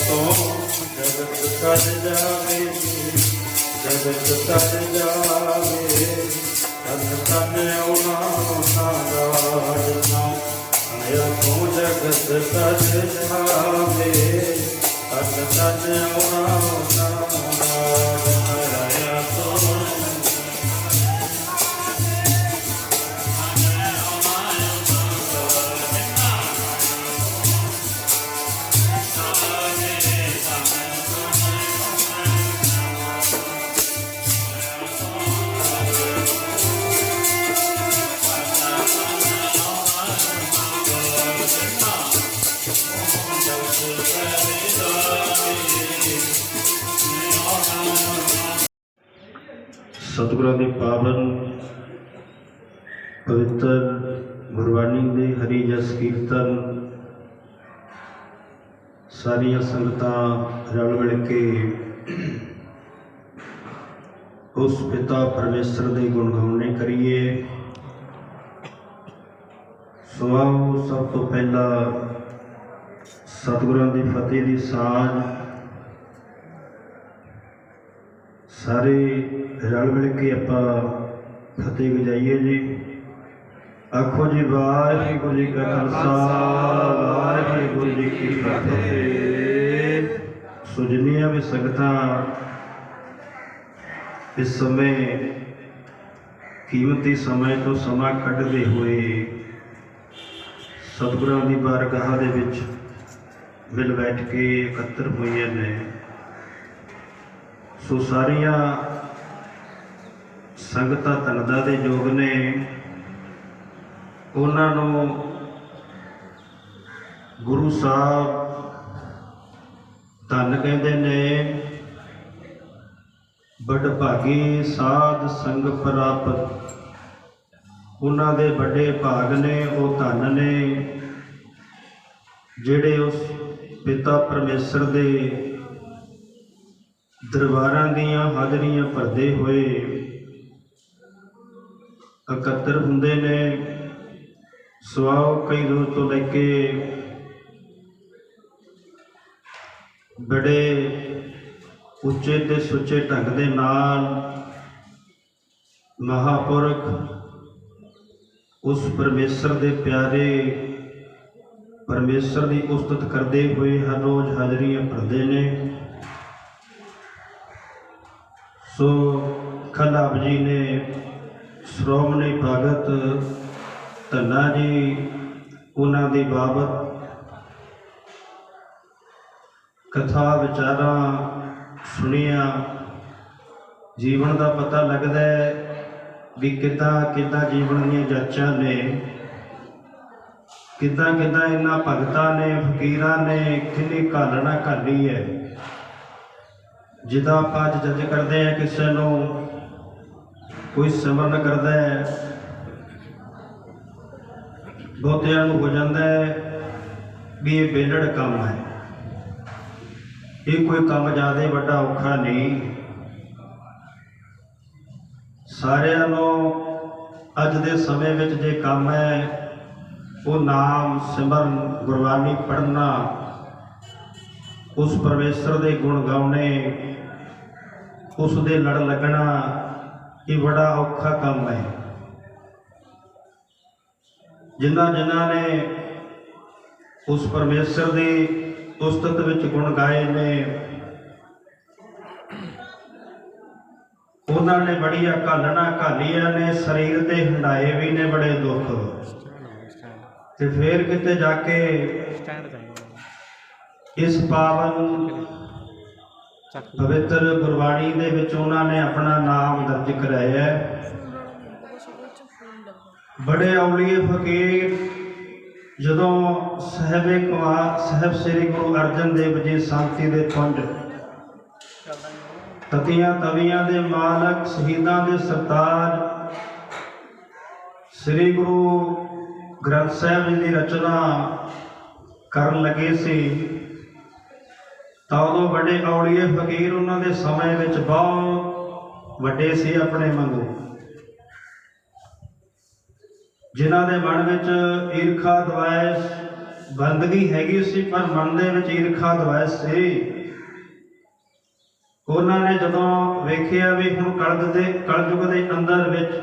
ਤੋਂ ਜਗਤ ਤਰ ਜਾਵੇ ਜਗਤ ਤਰ ਜਾਵੇ ਤਨ ਤਨ ਉਨਾ ਨਾਰਾਇਣਾ ਆਇਆ ਤੋਂ ਜਗਤ ਤਰ ਜਾਵੇ ਤਨ ਤਨ ਉਨਾ ਨਾਰਾਇਣਾ ਦੇ ਪਾਵਨ ਪਵਿੱਤਰ ਗੁਰਬਾਣੀ ਦੇ ਹਰੀ ਜਸ ਕੀਰਤਨ, ਸਾਰੀਆਂ ਸੰਗਤਾਂ ਰਲ ਮਿਲ ਕੇ ਉਸ ਪਿਤਾ ਪਰਮੇਸ਼ਰ ਦੇ ਗੁਣ ਗਾਉਣੇ ਕਰੀਏ। ਸੋ ਸਭ ਤੋਂ ਪਹਿਲਾਂ ਸਤਿਗੁਰਾਂ ਦੀ ਫਤਿਹ ਦੀ ਸਾਂਝ ਸਾਰੇ ਰਲ ਮਿਲ ਕੇ ਆਪਾਂ ਫਤਿਹ ਗਜਾਈਏ ਜੀ। ਆਖੋ ਜੀ, ਵਾਹਿਗੁਰੂ ਜੀ ਕਾ ਖਾਲਸਾ, ਵਾਹਿਗੁਰੂ ਜੀ ਕੀ ਫਤਿਹ। ਸੋ ਜਿੰਨੀਆਂ ਵੀ ਸੰਗਤਾਂ ਇਸ ਸਮੇਂ ਕੀਮਤੀ ਸਮੇਂ ਤੋਂ ਸਮਾਂ ਕੱਢਦੇ ਹੋਏ ਸਤਿਗੁਰਾਂ ਦੀ ਬਾਰਗਾਹ ਦੇ ਵਿੱਚ ਮਿਲ ਬੈਠ ਕੇ ਇਕੱਤਰ ਹੋਈਆਂ ਨੇ। ਸੋ ਸਾਰੀਆਂ ਸੰਗਤਾਂ ਤਨਦਾ ਦੇ ਯੋਗ ਨੇ। ਉਹਨਾਂ ਨੂੰ ਗੁਰੂ ਸਾਹਿਬ ਧੰਨ ਕਹਿੰਦੇ ਨੇ। ਵੱਡ ਭਾਗੀ ਸਾਧ ਸੰਗ ਪ੍ਰਾਪਤ ਉਹਨਾਂ ਦੇ ਵੱਡੇ ਭਾਗ ਨੇ, ਉਹ ਧੰਨ ਨੇ। ਜਿਹੜੇ ਉਸ ਪਿਤਾ ਪਰਮੇਸ਼ਰ ਦੇ ਦਰਬਾਰਾਂ ਦੀਆਂ ਹਾਜ਼ਰੀਆਂ ਭਰਦੇ ਹੋਏ ਇਕੱਤਰ ਹੁੰਦੇ ਨੇ। ਸਵਾਉ ਕਈ ਦੂਰ ਤੋਂ ਲੈ ਕੇ ਬੜੇ ਉੱਚੇ ਤੇ ਸੁੱਚੇ ਢੰਗ ਦੇ ਨਾਲ ਮਹਾਪੁਰਖ ਉਸ ਪਰਮੇਸ਼ਰ ਦੇ ਪਿਆਰੇ ਪਰਮੇਸ਼ਰ ਦੀ ਉਸਤਤ ਕਰਦੇ ਹੋਏ ਹਰ ਰੋਜ਼ ਹਾਜ਼ਰੀਆਂ ਭਰਦੇ ਨੇ। ਸੋ ਖਲਾਬ ਜੀ ਨੇ, ਸ਼੍ਰੋਮਣੀ ਭਗਤ ਧੰਨਾ ਜੀ, ਉਹਨਾਂ ਦੀ ਬਾਬਤ ਕਥਾ ਵਿਚਾਰਾਂ ਸੁਣੀਆਂ। ਜੀਵਨ ਦਾ ਪਤਾ ਲੱਗਦਾ ਹੈ ਵੀ ਕਿੱਦਾਂ ਕਿੱਦਾਂ ਜੀਵਨ ਦੀਆਂ ਜਾਂਚਾਂ ਨੇ, ਕਿੱਦਾਂ ਕਿੱਦਾਂ ਇਹਨਾਂ ਭਗਤਾਂ ਨੇ, ਫਕੀਰਾਂ ਨੇ, ਕਿੰਨੀ ਘਾਲਣਾ ਘਾਲੀ ਹੈ। ਜਿੱਦਾਂ ਆਪਾਂ ਅੱਜ ਜੱਜ ਕਰਦੇ ਆ, ਕਿਸੇ ਨੂੰ ਕੋਈ ਸਿਮਰਨ ਕਰਦਾ ਹੈ, ਬਹੁਤਿਆਂ ਨੂੰ ਹੋ ਜਾਂਦਾ ਹੈ ਵੀ ਇਹ ਬੇਲੜ ਕੰਮ ਹੈ। ਇਹ ਕੋਈ ਕੰਮ ਜ਼ਿਆਦਾ ਵੱਡਾ ਔਖਾ ਨਹੀਂ। ਸਾਰਿਆਂ ਨੂੰ ਅੱਜ ਦੇ ਸਮੇਂ ਵਿੱਚ ਜੇ ਕੰਮ ਹੈ, ਉਹ ਨਾਮ ਸਿਮਰਨ ਗੁਰਬਾਣੀ ਪੜ੍ਹਨਾ, ਉਸ ਪਰਮੇਸ਼ਰ ਦੇ ਗੁਣ ਗਾਉਣੇ ਉਸ ਦੇ ਲੜ ਲੱਗਣਾ ਇਹ ਬੜਾ ਔਖਾ ਕੰਮ ਹੈ। ਜਿਨ੍ਹਾਂ ਜਿਨ੍ਹਾਂ ਨੇ ਉਸ ਪਰਮੇਸ਼ਰ ਦੀ ਉਸਤਤ ਵਿੱਚ ਗੁਣ ਗਾਏ ਨੇ ਉਹਨਾਂ ਨੇ ਬੜੀਆਂ ਘਾਲਣਾ ਘਾਲੀਆਂ ਨੇ ਸਰੀਰ ਤੇ ਹੰਡਾਏ ਵੀ ਨੇ ਬੜੇ ਦੁੱਖ। ਤੇ ਫੇਰ ਕਿਤੇ ਜਾ ਕੇ ਇਸ ਪਾਵਨ ਪਵਿੱਤਰ ਗੁਰਬਾਣੀ ਦੇ ਵਿੱਚ ਉਹਨਾਂ ਨੇ ਆਪਣਾ ਨਾਮ ਦਰਜ ਕਰਾਇਆ ਹੈ। ਬੜੇ ਔਲੀਏ ਫਕੀਰ, ਜਦੋਂ ਸਹਿਬੇ ਕੁਆ ਸਹਿਬ ਸ੍ਰੀ ਗੁਰੂ ਅਰਜਨ ਦੇਵ ਜੀ ਸ਼ਾਂਤੀ ਦੇ ਪੁੰਜ, ਤਤੀਆਂ ਤਵੀਆਂ ਦੇ ਮਾਲਕ, ਸ਼ਹੀਦਾਂ ਦੇ ਸਰਤਾਜ, ਸ੍ਰੀ ਗੁਰੂ ਗ੍ਰੰਥ ਸਾਹਿਬ ਜੀ ਦੀ ਰਚਨਾ ਕਰਨ ਲੱਗੇ ਸੀ। ਤਾਂ ਉਦੋਂ ਵੱਡੇ ਔਲੀਏ ਫਕੀਰ ਉਹਨਾਂ ਦੇ ਸਮੇਂ ਵਿੱਚ ਬਹੁਤ ਵੱਡੇ ਸੀ ਆਪਣੇ ਵਾਂਗੂ। ਜਿਨ੍ਹਾਂ ਦੇ ਮਨ ਵਿੱਚ ਈਰਖਾ ਦਵਾਇਸ ਬੰਦਗੀ ਹੈਗੀ ਸੀ, ਪਰ ਮਨ ਦੇ ਵਿੱਚ ਈਰਖਾ ਦਵਾਇਸ ਸੀ। ਉਹਨਾਂ ਨੇ ਜਦੋਂ ਵੇਖਿਆ ਵੀ ਹੁਣ ਕਲਯੁਗ ਦੇ ਕਲਯੁਗ ਦੇ ਅੰਦਰ ਵਿੱਚ,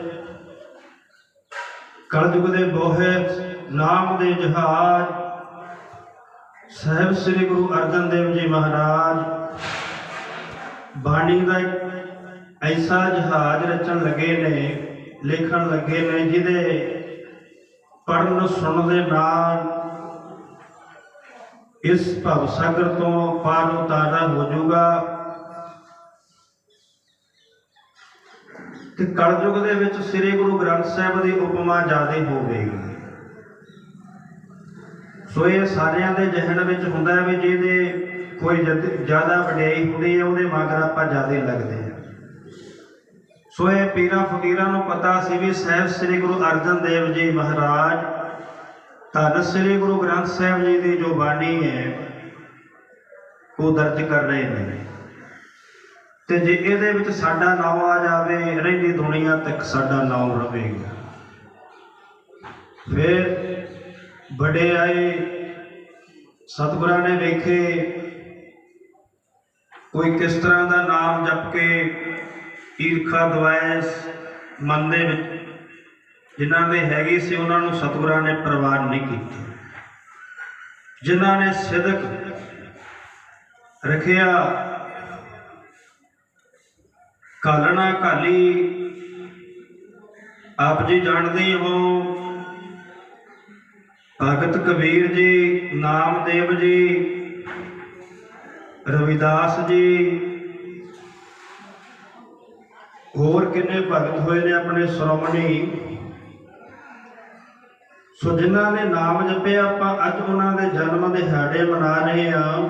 ਕਲਯੁਗ ਦੇ ਬੋਹੇ ਨਾਮ ਦੇ ਜਹਾਜ਼ ਸਾਹਿਬ ਸ੍ਰੀ ਗੁਰੂ ਅਰਜਨ ਦੇਵ ਜੀ ਮਹਾਰਾਜ, ਬਾਣੀ ਦਾ ਇੱਕ ਐਸਾ ਜਹਾਜ਼ ਰਚਣ ਲੱਗੇ ਨੇ, ਲਿਖਣ ਲੱਗੇ ਨੇ, ਜਿਹਦੇ ਪੜਨ ਸੁਣਨ ਦੇ ਨਾਲ ਇਸ ਭਵ ਸਾਗਰ ਤੋਂ ਪਾਰ ਉਤਾਰਾ ਹੋ ਜਾਊਗਾ। ਤੇ ਕਲਯੁਗ ਦੇ ਵਿੱਚ ਸ੍ਰੀ ਗੁਰੂ ਗ੍ਰੰਥ ਸਾਹਿਬ ਦੀ ਉਪਮਾ ਜ਼ਿਆਦੇ ਹੋਵੇਗੀ। ਸੋ ਇਹ ਸਾਰਿਆਂ ਦੇ ਜਹਨ ਵਿੱਚ ਹੁੰਦਾ ਹੈ ਵੀ ਜਿਹਦੇ ਕੋਈ ਜਦ- ਜ਼ਿਆਦਾ ਵਡਿਆਈ ਹੁੰਦੀ ਹੈ, ਉਹਦੇ ਮਗਰ ਆਪਾਂ ਜ਼ਿਆਦਾ ਲੱਗਦੇ ਹਾਂ। ਸੋ ਇਹ ਪੀਰਾਂ ਫਕੀਰਾਂ ਨੂੰ ਪਤਾ ਸੀ ਵੀ ਸਾਹਿਬ ਸ੍ਰੀ ਗੁਰੂ ਅਰਜਨ ਦੇਵ ਜੀ ਮਹਾਰਾਜ ਧੰਨ ਸ੍ਰੀ ਗੁਰੂ ਗ੍ਰੰਥ ਸਾਹਿਬ ਜੀ ਦੀ ਜੋ ਬਾਣੀ ਹੈ, ਉਹ ਦਰਜ ਕਰ ਰਹੇ ਨੇ। ਤੇ ਜੇ ਇਹਦੇ ਵਿੱਚ ਸਾਡਾ ਨਾਮ ਆ ਜਾਵੇ, ਰਹਿੰਦੀ ਦੁਨੀਆ ਤੱਕ ਸਾਡਾ ਨਾਮ ਰਵੇਗਾ। ਫਿਰ ਵੱਡੇ ਆਏ, ਸਤਿਗੁਰਾਂ ਨੇ ਵੇਖੇ। ਕੋਈ ਕਿਸ ਤਰ੍ਹਾਂ ਦਾ ਨਾਮ ਜਪ ਕੇ ਈਰਖਾ ਦਵਾਇਸ ਮਨ ਦੇ ਵਿੱਚ? ਜਿਨ੍ਹਾਂ ਦੇ ਹੈਗੇ ਸੀ, ਉਹਨਾਂ ਨੂੰ ਸਤਿਗੁਰਾਂ ਨੇ ਪ੍ਰਵਾਨ ਨਹੀਂ ਕੀਤੀ। ਜਿਨ੍ਹਾਂ ਨੇ ਸਿਦਕ ਰੱਖਿਆ ਕਾਲਣਾ ਕਾਲੀ ਆਪ ਜੀ ਜਾਣਦੇ ਹੋ ਭਗਤ ਕਬੀਰ ਜੀ, ਨਾਮਦੇਵ ਜੀ, ਰਵਿਦਾਸ ਜੀ। ਹੋਰ ਕਿੰਨੇ ਭਗਤ ਹੋਏ ਨੇ ਆਪਣੇ ਸ਼੍ਰੋਮਣੀ? ਸੋ ਜਿਨ੍ਹਾਂ ਨੇ ਨਾਮ ਜਪਿਆ, ਆਪਾਂ ਅੱਜ ਉਹਨਾਂ ਦੇ ਜਨਮ ਦਿਹਾੜੇ ਮਨਾ ਰਹੇ ਹਾਂ।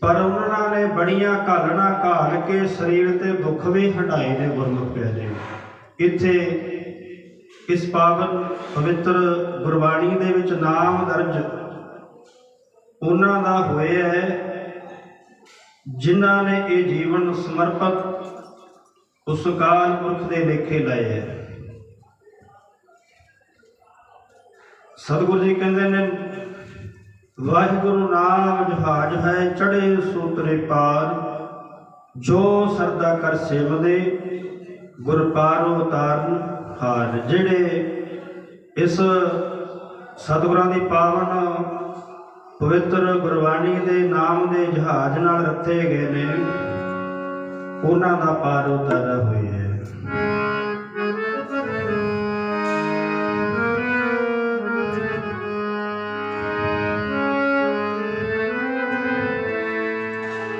ਪਰ ਉਹਨਾਂ ਨੇ ਬੜੀਆਂ ਘਾਲਣਾ ਘਾਲ ਕੇ ਸਰੀਰ ਤੇ ਦੁੱਖ ਵੀ ਹਟਾਏ ਨੇ ਗੁਰਮੁਖ ਪਿਆਰੇ। ਇੱਥੇ ਇਸ ਪਾਵਨ ਪਵਿੱਤਰ ਗੁਰਬਾਣੀ ਦੇ ਵਿੱਚ ਨਾਮ ਦਰਜ ਉਹਨਾਂ ਦਾ ਹੋਇਆ ਹੈ, ਜਿਨ੍ਹਾਂ ਨੇ ਇਹ ਜੀਵਨ ਸਮਰਪਿਤ ਉਸ ਕਾਲ ਪੁਰਖ ਦੇ ਲੇਖੇ ਲਏ ਹੈ। ਸਤਿਗੁਰੂ ਜੀ ਕਹਿੰਦੇ ਨੇ, ਵਾਹਿਗੁਰੂ ਨਾਮ ਜਹਾਜ ਹੈ ਚੜੇ ਸੂਤਰੇ ਪਾਰ, ਜੋ ਸਰਦਾ ਕਰ ਸੇਵਦੇ, ਗੁਰ ਪਾਰੋ ਤਾਰਨ ਹਾਰ ਜਿਹੜੇ ਇਸ ਸਤਿਗੁਰਾਂ ਦੀ ਪਾਵਨ ਪਵਿੱਤਰ ਗੁਰਬਾਣੀ ਦੇ ਨਾਮ ਦੇ ਜਹਾਜ਼ ਨਾਲ ਰੱਥੇ ਗਏ ਨੇ, ਉਹਨਾਂ ਦਾ ਪਾਰ ਉਤਾਰਾ ਹੋਇਆ ਹੈ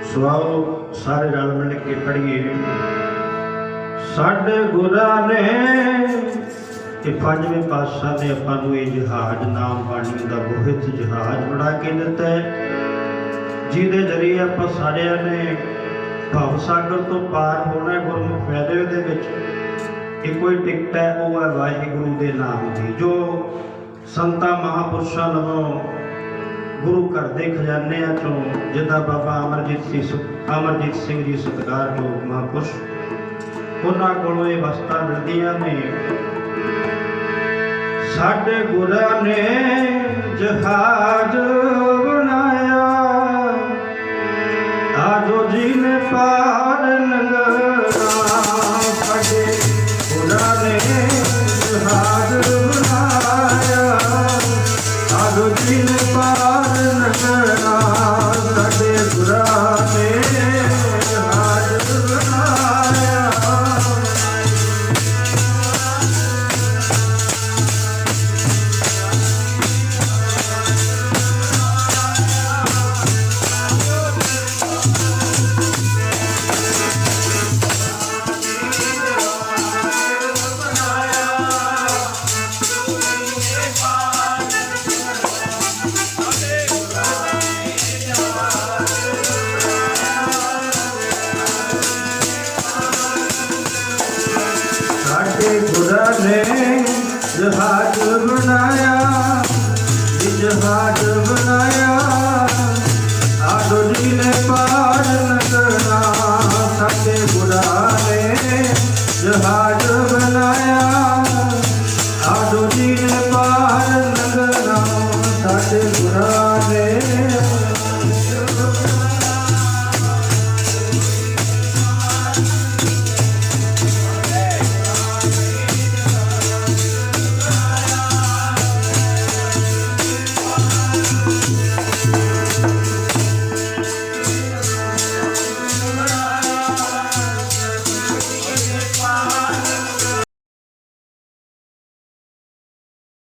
ਸੋ ਸਾਰੇ ਰਲ ਮਿਲ ਕੇ ਪੜ੍ਹੀਏ ਸਾਡੇ ਗੁਰਾਂ ਨੇ ਇਹ ਪੰਜਵੇਂ ਪਾਤਸ਼ਾਹ ਨੇ ਆਪਾਂ ਨੂੰ ਇਹ ਜਹਾਜ਼, ਨਾਮ ਬਾਣੀ ਦਾ ਬੋਹਿਤ ਜਹਾਜ਼ ਬਣਾ ਕੇ ਦਿੱਤਾ ਹੈ। ਜਿਹਦੇ ਜਰੀਏ ਆਪਾਂ ਸਾਰਿਆਂ ਨੇ ਭਵ ਸਾਗਰ ਤੋਂ ਪਾਰ ਹੋਣਾ ਗੁਰਮੁਖ ਫਾਇਦੇ ਦੇ ਵਿੱਚ ਇਹ ਕੋਈ ਟਿਕਟ ਹੈ, ਉਹ ਹੈ ਵਾਹਿਗੁਰੂ ਦੇ ਨਾਮ ਦੀ, ਜੋ ਸੰਤਾਂ ਮਹਾਪੁਰਸ਼ਾਂ ਵੱਲੋਂ ਗੁਰੂ ਘਰ ਦੇ ਖਜ਼ਾਨਿਆਂ ਚੋਂ, ਜਿੱਦਾਂ ਬਾਬਾ ਅਮਰਜੀਤ ਸਿੰਘ ਸੁ- ਅਮਰਜੀਤ ਸਿੰਘ ਜੀ ਸਤਿਕਾਰਯੋਗ ਮਹਾਂਪੁਰਸ਼, ਉਹਨਾਂ ਕੋਲੋਂ ਇਹ ਵਸਤਾਂ ਮਿਲਦੀਆਂ ਨੇ। ਸਾਡੇ ਗੁਰਾਂ ਨੇ ਜਹਾਜ਼ ਬਣਾਇਆ। ਆਜੋ ਜੀ ਨੇ ਪਾਰ ਲੰਘਣਾ Bye.